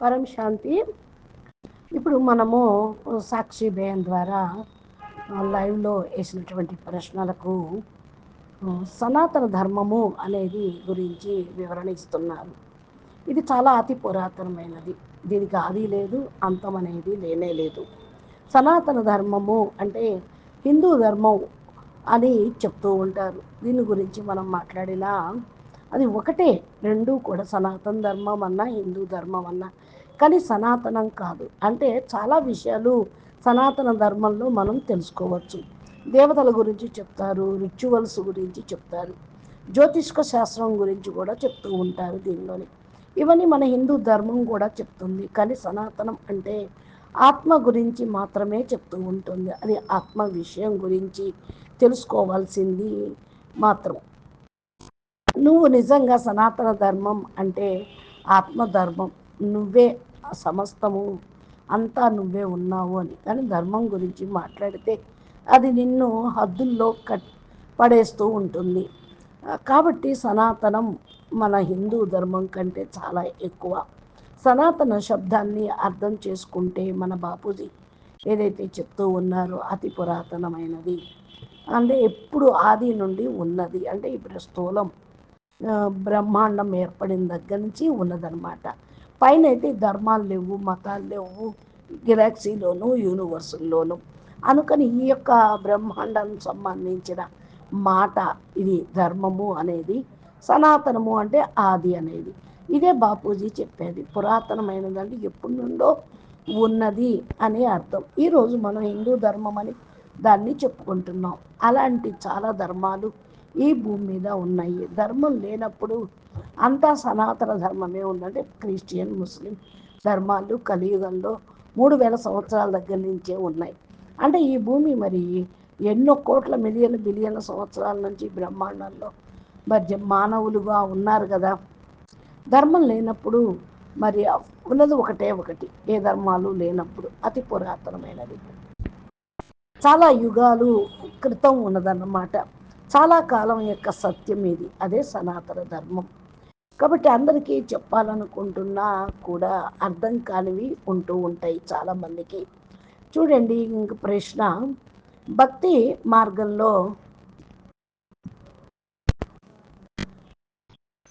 పరం శాంతి. ఇప్పుడు మనము సాక్షి బేన్ ద్వారా లైవ్లో వేసినటువంటి ప్రశ్నలకు సనాతన ధర్మము అనేది గురించి వివరణ ఇస్తున్నారు. ఇది చాలా అతి పురాతనమైనది. దీనికి ఆది లేదు అంతం అనేది లేనే లేదు. సనాతన ధర్మము అంటే హిందూ ధర్మం అని చెప్తూ ఉంటారు. దీని గురించి మనం మాట్లాడినా అది ఒకటే రెండు కూడా సనాతన ధర్మం అన్నా హిందూ ధర్మం అన్నా కానీ సనాతనం కాదు. అంటే చాలా విషయాలు సనాతన ధర్మంలో మనం తెలుసుకోవచ్చు. దేవతల గురించి చెప్తారు రిచువల్స్ గురించి చెప్తారు జ్యోతిష్క శాస్త్రం గురించి కూడా చెప్తూ ఉంటారు దీనిలోని. ఇవన్నీ మన హిందూ ధర్మం కూడా చెప్తుంది. కానీ సనాతనం అంటే ఆత్మ గురించి మాత్రమే చెప్తూ ఉంటుంది. అది ఆత్మ విషయం గురించి తెలుసుకోవాల్సింది మాత్రం. నువ్వు నిజంగా సనాతన ధర్మం అంటే ఆత్మధర్మం నువ్వే సమస్తము అంతా నువ్వే ఉన్నావు అని. కానీ ధర్మం గురించి మాట్లాడితే అది నిన్ను హద్దుల్లో కట్ పడేస్తూ ఉంటుంది. కాబట్టి సనాతనం మన హిందూ ధర్మం కంటే చాలా ఎక్కువ. సనాతన శబ్దాన్ని అర్థం చేసుకుంటే మన బాపూజీ ఏదైతే చెప్తూ ఉన్నారో అతి పురాతనమైనది. అంటే ఎప్పుడు ఆది నుండి ఉన్నది. అంటే ఇప్పుడు స్థూలం బ్రహ్మాండం ఏర్పడిన దగ్గర నుంచి ఉన్నదనమాట పైన అయితే ధర్మాలు లేవు మతాలు లేవు గెలాక్సీలోను యూనివర్సుల్లోను. అనుకని ఈ యొక్క బ్రహ్మాండం సంబంధించిన మాట ఇది ధర్మము అనేది సనాతనము అంటే ఆది అనేది. ఇదే బాపూజీ చెప్పేది పురాతనమైనదంటే ఎప్పటి నుండో ఉన్నది అనే అర్థం. ఈరోజు మనం హిందూ ధర్మం అని దాన్ని చెప్పుకుంటున్నాం. అలాంటి చాలా ధర్మాలు ఈ భూమి మీద ఉన్నాయి. ధర్మం లేనప్పుడు అంతా సనాతన ధర్మమే ఉందంటే క్రిస్టియన్ ముస్లిం ధర్మాలు కలియుగంలో మూడు వేల సంవత్సరాల దగ్గర నుంచే ఉన్నాయి. అంటే ఈ భూమి మరి ఎన్నో కోట్ల మిలియన్ బిలియన్ల సంవత్సరాల నుంచి బ్రహ్మాండంలో మరి మానవులుగా ఉన్నారు కదా. ధర్మం లేనప్పుడు మరి ఉన్నది ఒకటే ఒకటి. ఏ ధర్మాలు లేనప్పుడు అతి పురాతనమైనది. చాలా యుగాలు క్రితం ఉన్నదన్నమాట. చాలా కాలం యొక్క సత్యం ఇది. అదే సనాతన ధర్మం. కాబట్టి అందరికీ చెప్పాలనుకుంటున్నా కూడా అర్థం కానివి ఉంటూ ఉంటాయి చాలామందికి. చూడండి ఇంక ప్రశ్న. భక్తి మార్గంలో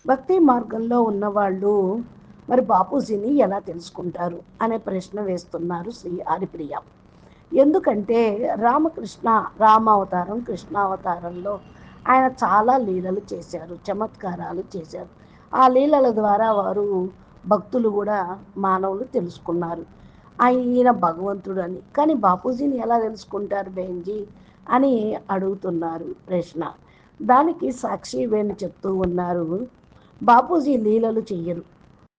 భక్తి మార్గంలో ఉన్నవాళ్ళు మరి బాపూజీని ఎలా తెలుసుకుంటారు అనే ప్రశ్న వేస్తున్నారు శ్రీ హరిప్రియ. ఎందుకంటే రామకృష్ణ రామావతారం కృష్ణావతారంలో ఆయన చాలా లీలలు చేశారు చమత్కారాలు చేశారు. ఆ లీలల ద్వారా వారు భక్తులు కూడా మానవులు తెలుసుకున్నారు. ఆయన భగవంతుడు అని కానీ బాపూజీని ఎలా తెలుసుకుంటారు బెంజీ అని అడుగుతున్నారు ప్రశ్న. దానికి సాక్షి వేణి చెప్తూ ఉన్నారు? బాపూజీ లీలలు చెయ్యరు.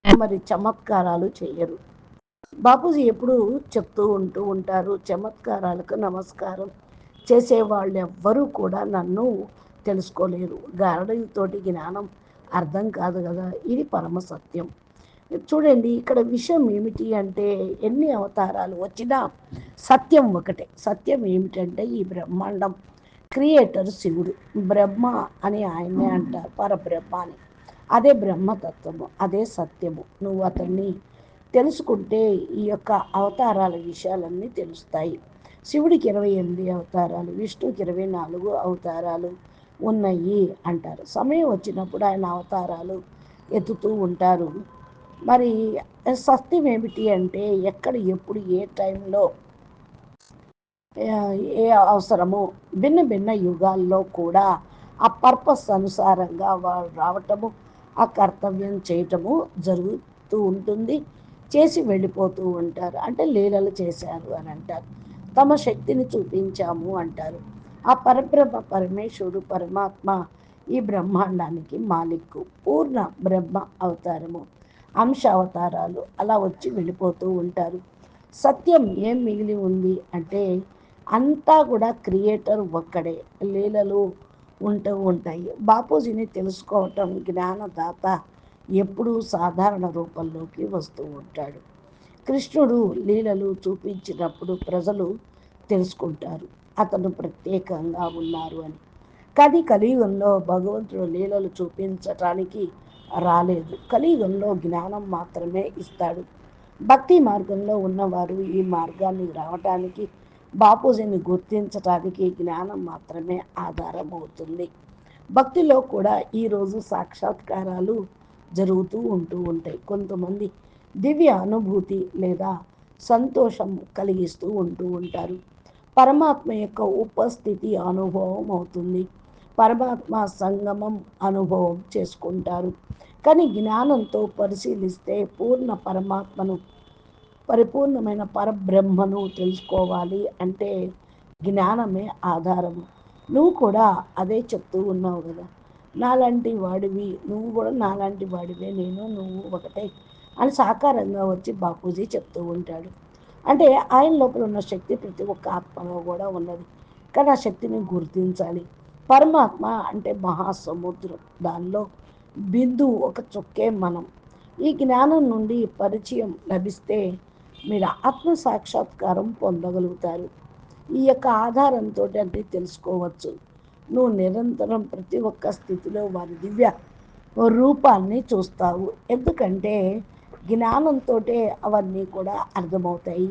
మరి చమత్కారాలు చెయ్యరు. బాపూజీ ఎప్పుడు చెప్తూ ఉంటూ ఉంటారు చమత్కారాలకు నమస్కారం చేసేవాళ్ళు ఎవ్వరూ కూడా నన్ను తెలుసుకోలేరు. గారడీతోటి జ్ఞానం అర్థం కాదు కదా? ఇది పరమ సత్యం. చూడండి ఇక్కడ విషయం ఏమిటి అంటే ఎన్ని అవతారాలు వచ్చినా సత్యం ఒకటే. సత్యం ఏమిటంటే ఈ బ్రహ్మాండం. క్రియేటర్ శివుడు. బ్రహ్మ అని ఆయనే అంటారు. పరబ్రహ్మ అని. అదే బ్రహ్మతత్వము అదే సత్యము. నువ్వు అతన్ని తెలుసుకుంటే ఈ యొక్క అవతారాల విషయాలన్నీ తెలుస్తాయి. శివుడికి ఇరవై ఎనిమిది అవతారాలు విష్ణుకి ఇరవై నాలుగు అవతారాలు ఉన్నాయి అంటారు. సమయం వచ్చినప్పుడు ఆయన అవతారాలు ఎత్తుతూ ఉంటారు. మరి సత్యం ఏమిటి అంటే ఎక్కడ ఎప్పుడు ఏ టైంలో ఏ అవసరమో? భిన్న భిన్న యుగాల్లో కూడా ఆ పర్పస్ అనుసారంగా వారు రావటము ఆ కర్తవ్యం చేయటము జరుగుతూ ఉంటుంది. చేసి వెళ్ళిపోతూ ఉంటారు. అంటే లీలలు చేశారు అని అంటారు. తమ శక్తిని చూపించాము అంటారు. ఆ పరబ్రహ్మ పరమేశ్వరుడు పరమాత్మ ఈ బ్రహ్మాండానికి మాలిక్కు పూర్ణ బ్రహ్మ అవతారము. అంశ అవతారాలు అలా వచ్చి వెళ్ళిపోతూ ఉంటారు. సత్యం ఏం మిగిలి ఉంది అంటే అంతా కూడా క్రియేటర్ ఒక్కడే. లీలలు ఉంటూ ఉంటాయి. బాపూజీని తెలుసుకోవటం జ్ఞానదాత ఎప్పుడూ సాధారణ రూపంలోకి వస్తూ ఉంటాడు. కృష్ణుడు లీలలు చూపించినప్పుడు ప్రజలు తెలుసుకుంటారు. అతను ప్రత్యేకంగా ఉన్నారు అని. కానీ కలియుగంలో భగవంతుడు లీలలు చూపించటానికి రాలేదు. కలియుగంలో జ్ఞానం మాత్రమే ఇస్తాడు. భక్తి మార్గంలో ఉన్నవారు ఈ మార్గాన్ని రావటానికి బాపూజీని గుర్తించటానికి జ్ఞానం మాత్రమే ఆధారం అవుతుంది భక్తిలో కూడా ఈరోజు సాక్షాత్కారాలు జరుగుతూ ఉంటూ ఉంటాయి. కొంతమంది దివ్య అనుభూతి లేదా సంతోషం కలిగిస్తూ ఉంటూ ఉంటారు. పరమాత్మ యొక్క ఉపస్థితి అనుభవం అవుతుంది. పరమాత్మ సంగమం అనుభవం చేసుకుంటారు. కానీ జ్ఞానంతో పరిశీలిస్తే పూర్ణ పరమాత్మను పరిపూర్ణమైన పరబ్రహ్మను తెలుసుకోవాలి అంటే జ్ఞానమే ఆధారము నువ్వు కూడా అదే చెప్తూ ఉన్నావు కదా. నాలాంటి వాడివి నువ్వు కూడా నాలాంటి వాడివే నేను నువ్వు ఒకటే అని సాకారంగా వచ్చి బాపూజీ చెప్తూ ఉంటాడు. అంటే ఆయన లోపల ఉన్న శక్తి ప్రతి ఒక్క ఆత్మలో కూడా ఉన్నది. కానీ ఆ శక్తిని గుర్తించాలి. పరమాత్మ అంటే మహాసముద్రం. దానిలో బిందు ఒక చుక్కే మనం. ఈ జ్ఞానం నుండి పరిచయం లభిస్తే మీరు ఆత్మ సాక్షాత్కారం పొందగలుగుతారు. ఈ యొక్క ఆధారంతో అన్నీ తెలుసుకోవచ్చు. నువ్వు నిరంతరం ప్రతి ఒక్క స్థితిలో వారి దివ్య రూపాన్ని చూస్తావు. ఎందుకంటే జ్ఞానంతో అవన్నీ కూడా అర్థమవుతాయి.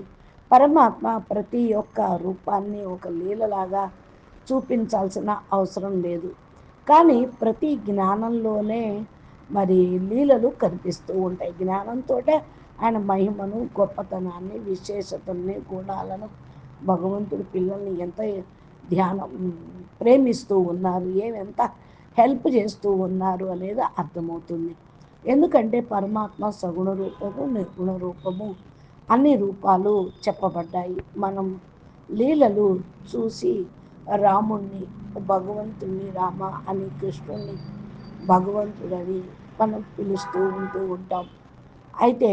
పరమాత్మ ప్రతి ఒక్క రూపాన్ని ఒక లీలలాగా చూపించాల్సిన అవసరం లేదు. కానీ ప్రతి జ్ఞానంలోనే మరి లీలలు కనిపిస్తూ ఉంటాయి. జ్ఞానంతో ఆయన మహిమను గొప్పతనాన్ని విశేషతల్ని గుణాలను భగవంతుడి పిల్లల్ని ఎంత ధ్యానం ప్రేమిస్తూ ఉన్నారు ఏమెంత హెల్ప్ చేస్తూ ఉన్నారు అనేది అర్థమవుతుంది. ఎందుకంటే పరమాత్మ సగుణ రూపము నిర్గుణ రూపము అన్ని రూపాలు చెప్పబడ్డాయి. మనం లీలలు చూసి రాముణ్ణి భగవంతుణ్ణి రామ అని కృష్ణుణ్ణి భగవంతుడని మనం పిలుస్తూ ఉంటూ ఉంటాం. అయితే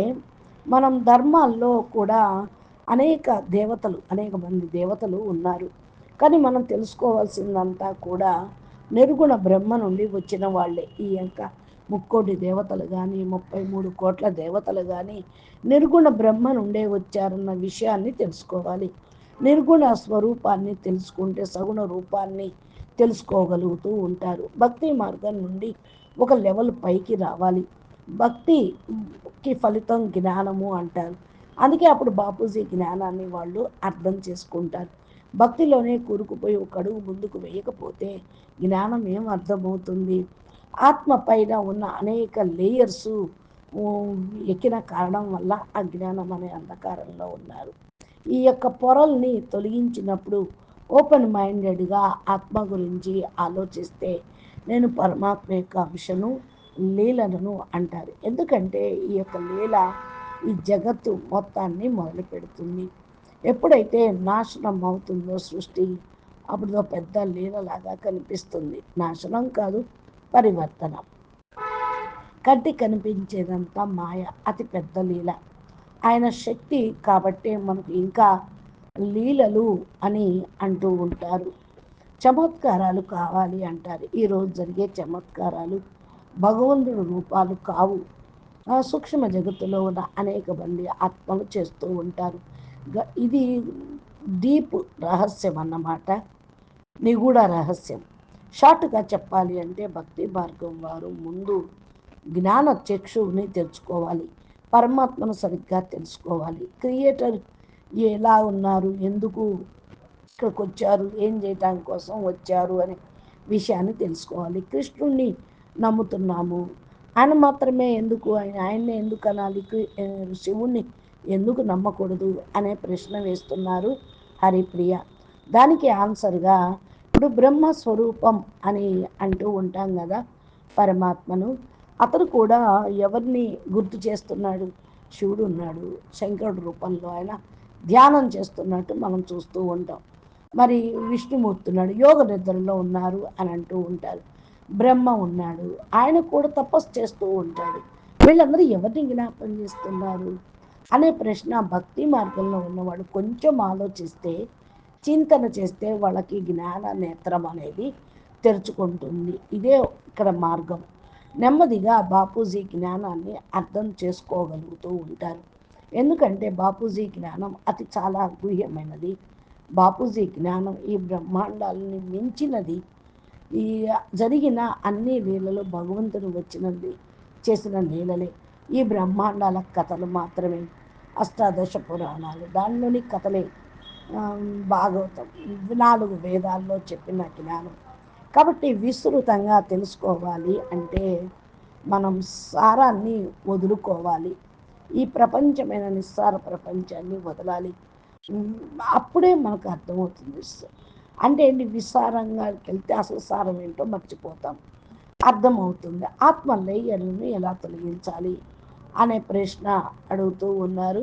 మనం ధర్మాల్లో కూడా అనేక దేవతలు అనేక మంది దేవతలు ఉన్నారు. కానీ మనం తెలుసుకోవాల్సిందంతా కూడా నిర్గుణ బ్రహ్మ నుండి వచ్చిన వాళ్ళే ఈ యొక్క ముక్కోటి దేవతలు కానీ ముప్పై మూడు కోట్ల దేవతలు కానీ నిర్గుణ బ్రహ్మ నుండే వచ్చారన్న విషయాన్ని తెలుసుకోవాలి. నిర్గుణ స్వరూపాన్ని తెలుసుకుంటే సగుణ రూపాన్ని తెలుసుకోగలుగుతూ ఉంటారు. భక్తి మార్గం నుండి ఒక లెవెల్ పైకి రావాలి. భక్తికి ఫలితం జ్ఞానము అంటారు. అందుకే అప్పుడు బాపూజీ జ్ఞానాన్ని వాళ్ళు అర్థం చేసుకుంటారు. భక్తిలోనే కూరుకుపోయి ఒక అడుగు ముందుకు వేయకపోతే జ్ఞానం ఏం అర్థమవుతుంది? ఆత్మ పైన ఉన్న అనేక లేయర్స్ ఎక్కిన కారణం వల్ల అజ్ఞానం అనే అంధకారంలో ఉన్నారు. ఈ యొక్క పొరల్ని తొలగించినప్పుడు ఓపెన్ మైండెడ్గా ఆత్మ గురించి ఆలోచిస్తే నేను పరమాత్మ యొక్క అంశను లీలను అంటారు. ఎందుకంటే ఈ యొక్క లీల ఈ జగత్తు మొత్తాన్ని మొదలు పెడుతుంది. ఎప్పుడైతే నాశనం అవుతుందో సృష్టి అప్పుడు పెద్ద లీలలాగా కనిపిస్తుంది. నాశనం కాదు పరివర్తన. కంటి కనిపించేదంతా మాయ అతి పెద్ద లీల. ఆయన శక్తి కాబట్టి మనకు ఇంకా లీలలు అని అంటూ ఉంటారు. చమత్కారాలు కావాలి అంటారు. ఈరోజు జరిగే చమత్కారాలు భగవంతుడు రూపాలు కావు. సూక్ష్మ జగత్తులో ఉన్న అనేక మంది ఆత్మలు చేస్తూ ఉంటారు. ఇది డీప్ రహస్యం అన్నమాట. నిగూఢ రహస్యం. షార్ట్గా చెప్పాలి అంటే భక్తి మార్గం వారు ముందు జ్ఞాన చక్షువుని తెలుసుకోవాలి. పరమాత్మను సరిగ్గా తెలుసుకోవాలి. క్రియేటర్ ఎలా ఉన్నారు? ఎందుకు ఇక్కడికి వచ్చారు ఏం చేయటానికి కోసం వచ్చారు? అనే విషయాన్ని తెలుసుకోవాలి. కృష్ణుణ్ణి నమ్ముతున్నాము. ఆయన మాత్రమే ఎందుకు? ఆయన ఆయన్నే ఎందుకు అనాలి? శివుణ్ణి ఎందుకు నమ్మకూడదు? అనే ప్రశ్న వేస్తున్నారు హరిప్రియ. దానికి ఆన్సర్గా ఇప్పుడు బ్రహ్మస్వరూపం అని అంటూ ఉంటాం కదా పరమాత్మను. అతను కూడా ఎవరిని గుర్తు చేస్తున్నాడు? శివుడు ఉన్నాడు శంకరుడు రూపంలో ఆయన ధ్యానం చేస్తున్నట్టు మనం చూస్తూ ఉంటాం. మరి విష్ణుమూర్తి ఉన్నాడు యోగ నిద్రలో ఉన్నారు అని అంటూ ఉంటారు. బ్రహ్మ ఉన్నాడు ఆయన కూడా తపస్సు చేస్తూ ఉంటాడు. వీళ్ళందరూ ఎవరిని జ్ఞాపకం చేస్తున్నారు? అనే ప్రశ్న భక్తి మార్గంలో ఉన్నవాడు కొంచెం ఆలోచిస్తే చింతన చేస్తే వాళ్ళకి జ్ఞాన నేత్రం అనేది తెరుచుకుంటుంది. ఇదే ఇక్కడ మార్గం. నెమ్మదిగా బాపూజీ జ్ఞానాన్ని అర్థం చేసుకోగలుగుతూ ఉంటారు. ఎందుకంటే బాపూజీ జ్ఞానం అతి చాలా గుహ్యమైనది బాపూజీ జ్ఞానం ఈ బ్రహ్మాండాలని మించినది. ఈ జరిగిన అన్ని లీలలు భగవంతుడు వచ్చినది చేసిన లీలలే. ఈ బ్రహ్మాండాల కథలు మాత్రమే. అష్టాదశ పురాణాలు దానిలోని కథలే. భాగవతం. నాలుగు వేదాల్లో చెప్పిన జ్ఞానం. కాబట్టి విస్తృతంగా తెలుసుకోవాలి అంటే మనం సారాన్ని వదులుకోవాలి. ఈ ప్రపంచమైన నిస్సార ప్రపంచాన్ని వదలాలి. అప్పుడే మనకు అర్థమవుతుంది. అంటే ఏంటి? విసారంగా వెళ్తే అసలు సారం ఏంటో మర్చిపోతాం. అర్థమవుతుంది. ఆత్మ లేయర్లను ఎలా తొలగించాలి అనే ప్రశ్న అడుగుతూ ఉన్నారు.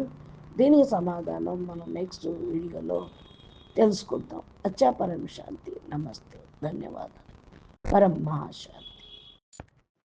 దీనికి సమాధానం మనం నెక్స్ట్ వీడియోలో తెలుసుకుందాం అచ్చా పరం శాంతి. నమస్తే. ధన్యవాదాలు. పరం మహాశాంతి